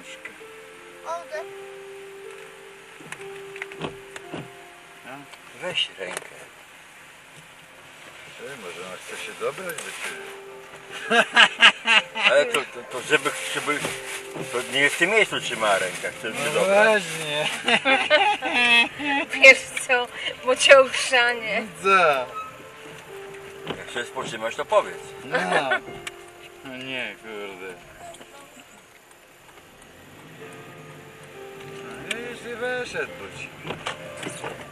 Nóżkę. Ołdę. No. Weź rękę. Ej, może ona chce się dobrać do ciebie. Ale to, to, to żeby, żeby to nie w tym miejscu trzyma rękę, chcę się dobrać. No właśnie. Wiesz co, bo cię ogrzanie. Co? Jak chcesz spoczywać, to powiedz. No. No nie, kurde. No i jeśli wyszedł, bo ci.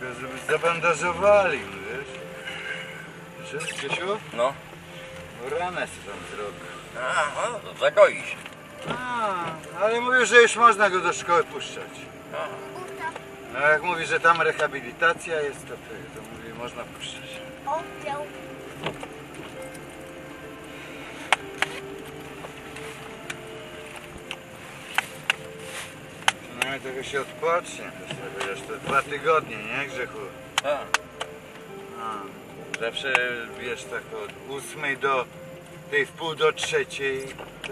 Tylko żeby zabandażowali, no wiesz. Wiesz, Krzysiu? No. No ranę sobie tam zrobił. Aha, to zagoi się. A, ale mówił, że już można go do szkoły puszczać. Aha. No jak mówi, że tam rehabilitacja jest, to, to, to mówi, można puszczać. Oddział. Przynajmniej tego się odpocznie. To sobie, wiesz, to dwa tygodnie, nie Grzechu? A, zawsze wiesz tak od ósmej do tej w pół do trzeciej, to,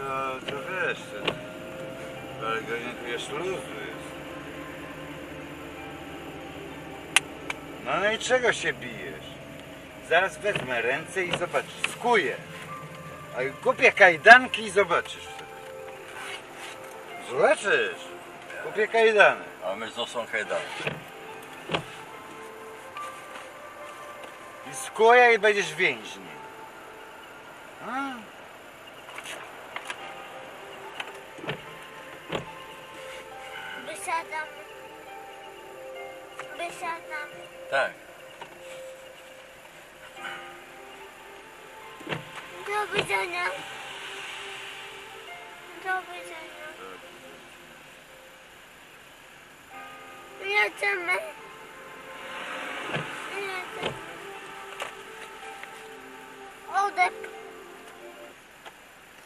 to wiesz, to parę godzin jest luzu jest. No, no i czego się bijesz? Zaraz wezmę ręce i zobaczysz, skuję. A kupię kajdanki i zobaczysz. Zobaczysz, kupię kajdany. a my z nosą I skuję i będziesz więźniem. A? Wysadzam. Wysadzam. Tak. Do widzenia. Do widzenia. Jedziemy. Odep.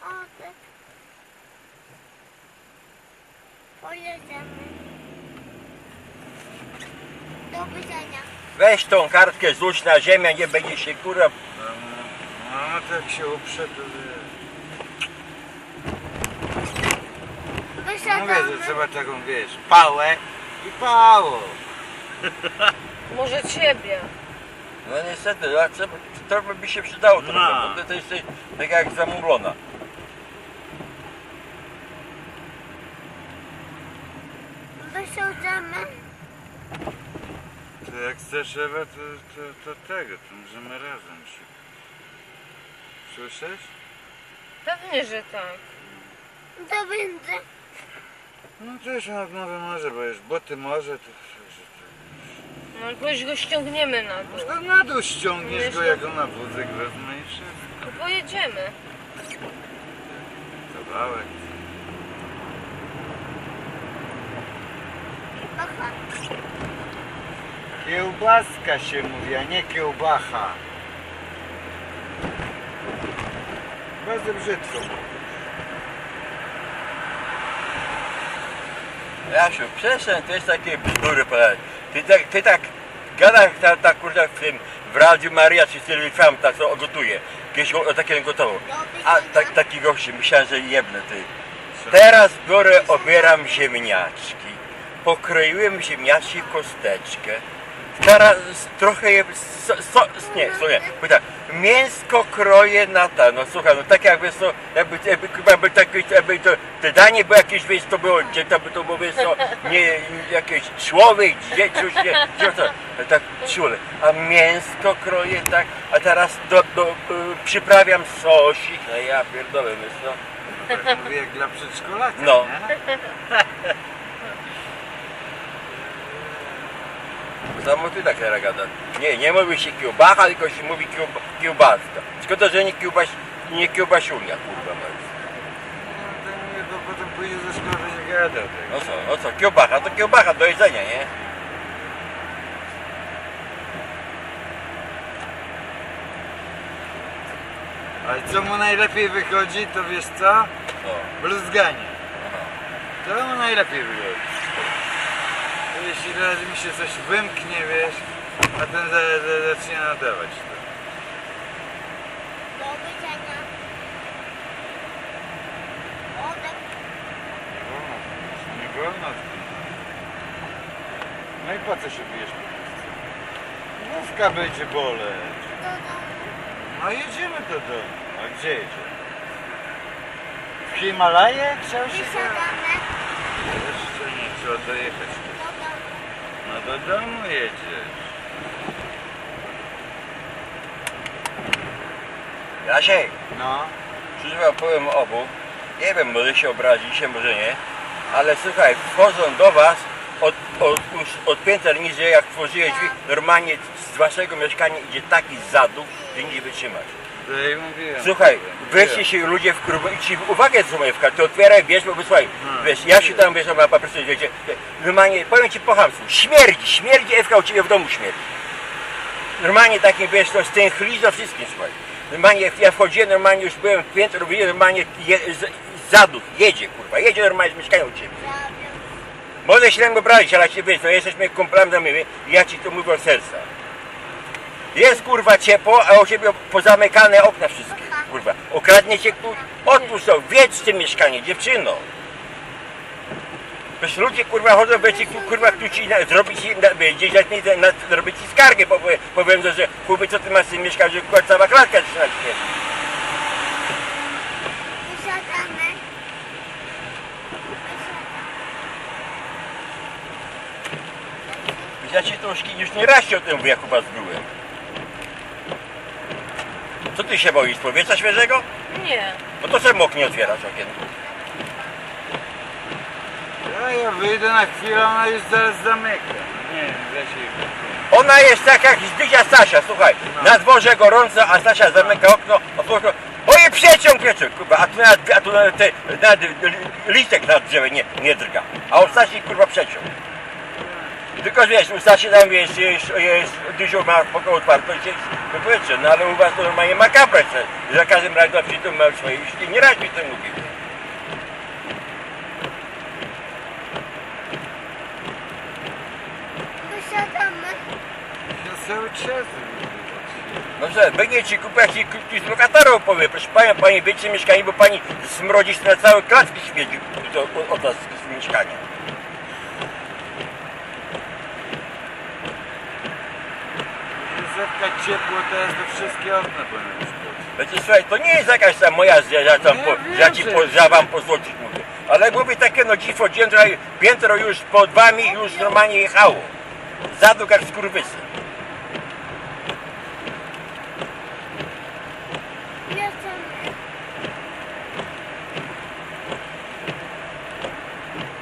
Odep. Pojedziemy. Do widzenia. Weź tą kartkę, zrzuć na ziemię, nie będzie się kurwa. No, no to jak się uprze, to wiesz. Mówię, że Wysadzamy. trzeba taką, wiesz, pałę i pało. Może ciebie. No niestety, a co, trochę by się przydało trochę, No. bo ty, ty jesteś tak jak zamumlona. Wysadzamy. To jak chcesz Ewa, to, to, to tego, to możemy razem się. Słyszysz? Pewnie, że tak. To będzie. No to już na nowe morze, bo już boty morze, to... No jakoś go ściągniemy na dół. To na dół ściągniesz Wiesz, go, jak go na wózek wezmę i wszystko. Pojedziemy. Kawałek. Kiełbaska się mówi, a nie kiełbacha. Bardzo brzydko. Jasiu, przestań, to jest takie bzdury podać. Ty tak, ty tak gadasz tak, tak kurde w tym, w Radiu Maria czy Telefam, tak to gotuje. Kiedyś o, o takie gotowo. A tak, taki gości, myślałem, że jebnę ty. Teraz biorę, obieram ziemniaczki. Pokroiłem ziemniaczki w kosteczkę. Teraz trochę je, so, so, nie, so, nie, bo tak, mięsko kroję na ta, no słuchaj, no tak jakby to, jakby, jakby, jakby, jakby to, te danie było jakieś, wiesz, to było, gdzie to by to było, wiesz, nie, jakieś człowiek, gdzie, coś, nie, gdzie to, tak czule, a mięsko kroję tak, a teraz do, do, y, przyprawiam sosik, no ja pierdolę, wiesz, no. Tak mówię jak dla przedszkolaka, No. nie? Samo ty tak teraz gada. Nie, nie mówi się kiełbacha, tylko się mówi kiełb, kiełbaska. Szkoda, że nie, kiełbas, nie kiełbasiunia, kurwa. no. No to mówię, bo potem pójdzie ze szkoły, gadał. tak. No co, no co, kiełbacha to kiełbacha do jedzenia, nie? Ale co mu najlepiej wychodzi, to wiesz co? No. Bluzganie. To mu najlepiej wychodzi. To jeśli raz mi się coś wymknie, wiesz, A ten za, za, zacznie nadawać to. Do wolno. Nie wolno. No i po co się bijesz po pustce? Główka będzie boleć. Do domu. No jedziemy do domu. A gdzie jedziemy? W Himalaje? Chciał się Wysiadamy. Jeszcze nie trzeba dojechać. No do domu jedziesz. Jasiek, No. Przyznam, powiem obu. Nie wiem, może się obrazicie, może nie. Ale słuchaj, wchodzą do was od, od, już od piętra niżej, jak tworzyłeś drzwi, normalnie z waszego mieszkania idzie taki zaduk, że nie wytrzymasz. Ja mówiłem. Słuchaj, weźcie się ludzie w kurwę i ci uwagę zwykłe, to otwieraj, wiesz, bo słuchaj, Hmm. wiesz, ja się tam, wiesz, po prostu, wiecie, normalnie, powiem ci po chamstwu, śmierdzi, śmierdzi Ewka u ciebie w domu śmierdzi. Normalnie takim, wiesz, to stęchli za wszystkim, słuchaj. Normalnie, ja wchodziłem, normalnie już byłem w piętro, widziałem, normalnie je, z, zaduch, jedzie, kurwa, jedzie normalnie z mieszkania u ciebie. Może się nam obrazić, ale ci wiesz, no jesteśmy kumplami i ja ci to mówię od serca. Jest kurwa ciepło, a u ciebie pozamykane okna wszystkie. Kurwa, okradnie cię tu, otwórz to, wiedz z tym mieszkanie, dziewczyno. Przecież ludzie kurwa chodzą, ci kurwa tu ci na, zrobić ci, na, gdzieś na, na, zrobić ci skargę, bo powie- powiem, że chuj, co ty masz z tym mieszkaniem, że kurwa cała klatka ci na. Wysiadamy. Ja ci to już, nie raz ci o tym mówię, jak u was byłem. Co ty się boisz, powietrza świeżego? Nie. No to czemu oknie otwierasz okien? Ja, ja wyjdę na chwilę, ona już zaraz zamyka. Nie wiem, ja się Ona jest taka jak zdysia Stasia, słuchaj. No. Na dworze gorąco, a Stasia zamyka okno, otworzy Oje przeciąg pieczy, kurwa, a tu nawet, a tu nawet te, nawet listek nad drzewem nie, nie drga. A u Stasi kurwa przeciąg. Tylko wiesz, u Stasi tam jest, jest, jest dużo ma pokoju otwarto i się powietrze, no ale u was to normalnie makabra jest. Za każdym razem na przytum ma swoje, już nie raz mi to mówił. Wysiadamy. Ja cały czas No że, będzie ci kupić, jak ci ktoś z lokatorów powie, proszę pani, pani wyjdzie mieszkanie, bo pani smrodzi na całe klatki śmieci od nas z mieszkania. Zewka ciepło, teraz to wszystkie okna powinny być Wiecie, słuchaj, to nie jest jakaś tam moja, tam Nie po, wiem, że ja ci że- po, ja wam pozwolić mówię. Ale mówię takie no chodziłem, trochę piętro już pod wami już normalnie jechało. Zaduk jak skurwysy.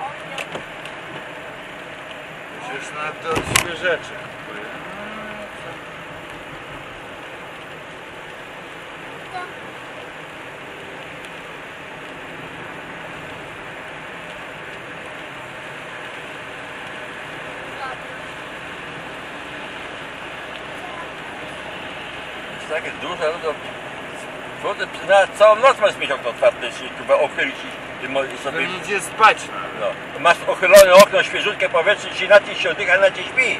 Ogniu. Przecież na to od takie duże, no to... Co ty, na całą noc masz mieć okno otwarte, czy chyba ochylić i, i sobie... nie idzie spać nawet. No, masz ochylone okno, świeżutkie powietrze, ci na się oddycha, na ci śpisz.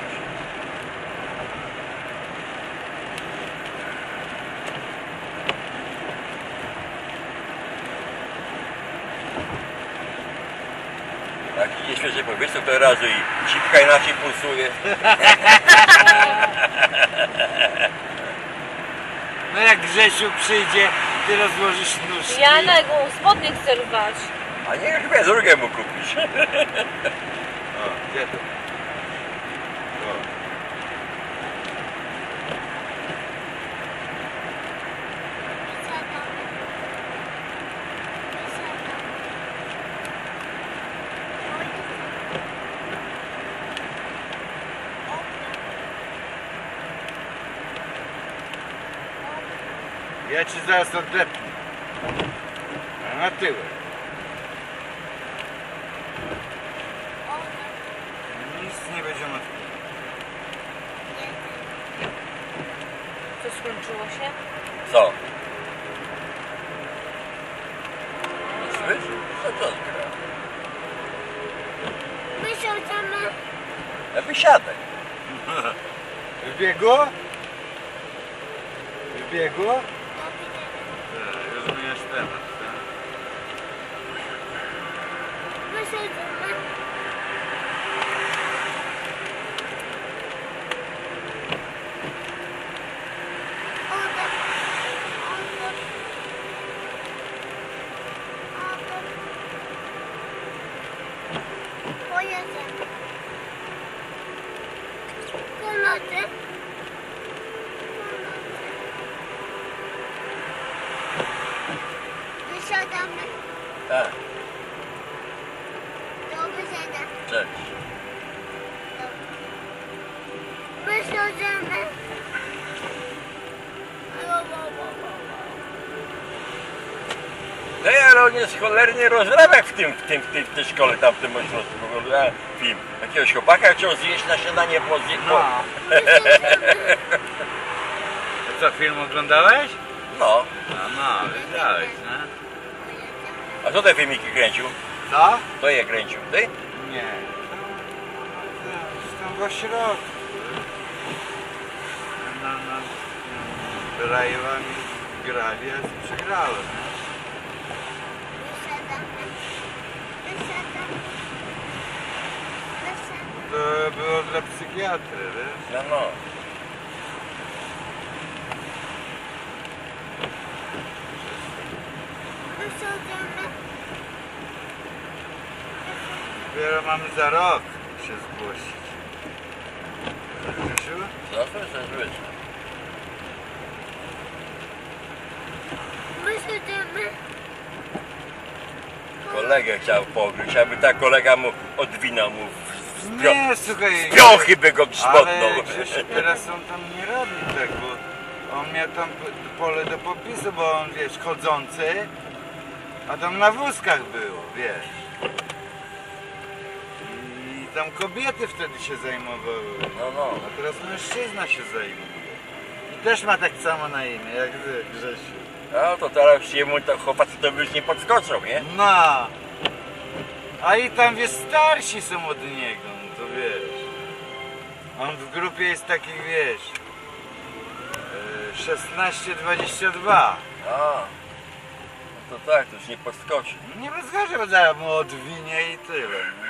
Jak idzie świeże powietrze, to razu i cipka inaczej pulsuje. No jak Grzesiu przyjdzie, ty rozłożysz nóżki. Janek, on spodnie chce rwać. A nie chyba drugie mu kupić. O, gdzie to? Ja ci zaraz odepnę. A na tyłek. Nic nie będziemy odpinać. To skończyło się? Co? Słyszysz? Co to gra? Wysiadamy. Ja wysiadaj. Wybiegło? Wybiegło? Do widzenia. Tak, już zmieniasz temat, tak? Wysiądziemy. Oddech. Oddech. Oddech. Pojedziemy. Północy. Północy. Wysiadamy. Tak, Do widzenia. Cześć. Wysiądziemy. No ale on jest cholernie rozrywek w tym, w tym, w tym, w tej szkole, tam w tym ośrodku. ogóle, a, Film. Jakiegoś chłopaka chciał zjeść na śniadanie po zje- No. po- To co, film oglądałeś? No. No, no, widziałeś, nie? A kto te filmiki kręcił? Co? Kto je kręcił? Ty? Nie. Tam w ośrodku. No, no. Rajwami grali, a przegrałem. To było dla psychiatry, wiesz? No, no. Wysiadamy. Dopiero mamy za rok się zgłosić. Grzesiu? Zawsze jest zbyt. Wysiadamy. Kolegę chciał pogryźć, aby ta kolega mu odwinął mu pio- Nie, słuchaj. by go Ale grzmotnął. Grzesiu teraz on tam nie robi bo on miał tam pole do popisu, bo on wiesz, chodzący, a tam na wózkach było, wiesz. Tam kobiety wtedy się zajmowały. No, no. A teraz mężczyzna się zajmuje. I też ma tak samo na imię, jak ty, Grzesiu. No to teraz jemu to chłopacy to by już nie podskoczą, nie? No. A i tam wiesz, starsi są od niego, no to wiesz. On w grupie jest takich, wiesz, e, 16-22. A. No to tak, to już nie podskoczy. Nie rozgorzę, bo zaraz mu odwinie i tyle. nie?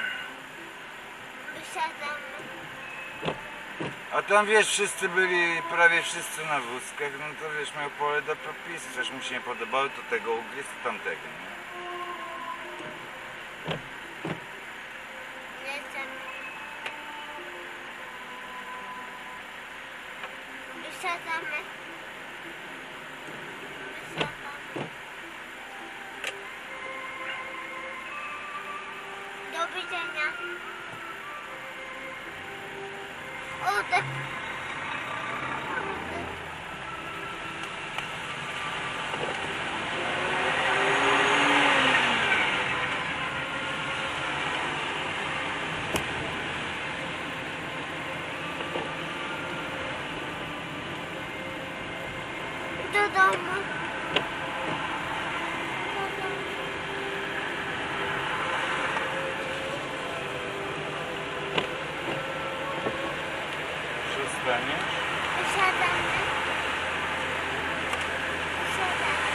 Wysiadamy. A tam wiesz, wszyscy byli, prawie wszyscy na wózkach, no to wiesz, miał pole do popisu. Coś mu się nie podobało, to tego ugryzł, tamtego. Nie? Jedziemy. Wysiadamy. Wysiadamy. Do widzenia. Oddech. Oddech. Do domu. Do domu. Przestaniesz? Wysiadamy. Wysiadamy.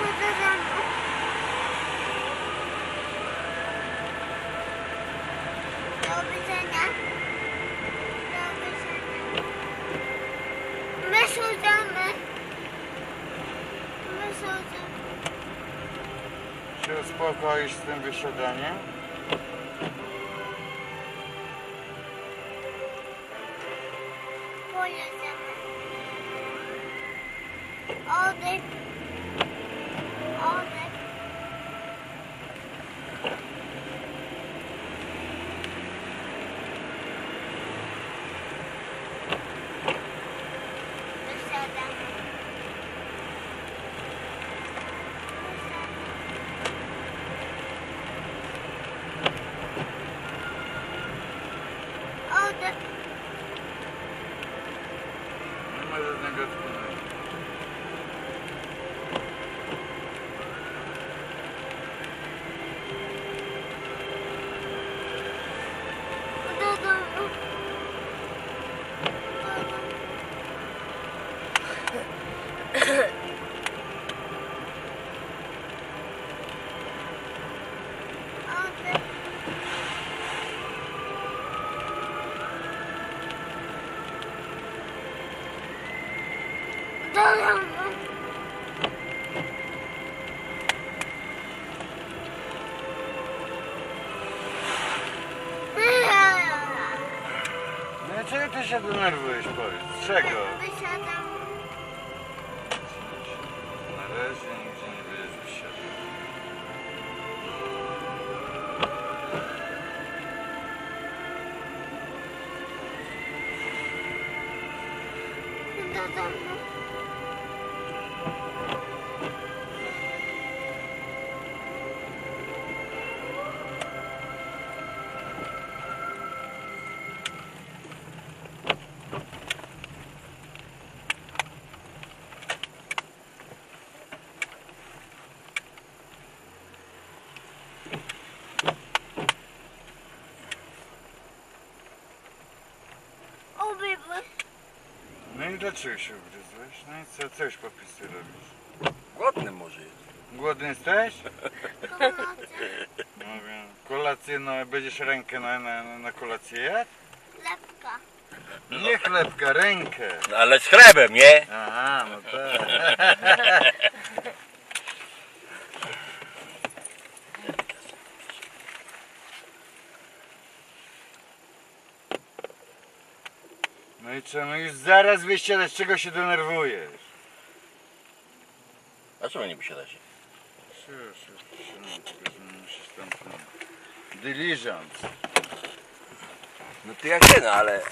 No do domu. Do widzenia. Do widzenia. My siedzimy. My siedzimy. Się uspokoisz z tym wysiadaniem? Się denerwujesz, powiedz? Czego? Wysiadam. Dlaczego się ugryzłeś? No i co, co już popisy robisz? Głodny może jest. Głodny jesteś? No wiem. Kolację, no będziesz rękę na, na, na kolację jadł? Lepka. Nie chlebka, rękę. No, ale z chlebem, nie? Aha, no tak. No i co, no już zaraz wysiadać, czego się denerwujesz? A czemu nie tylko że musisz tam ten Diligence. No to ja się, no ale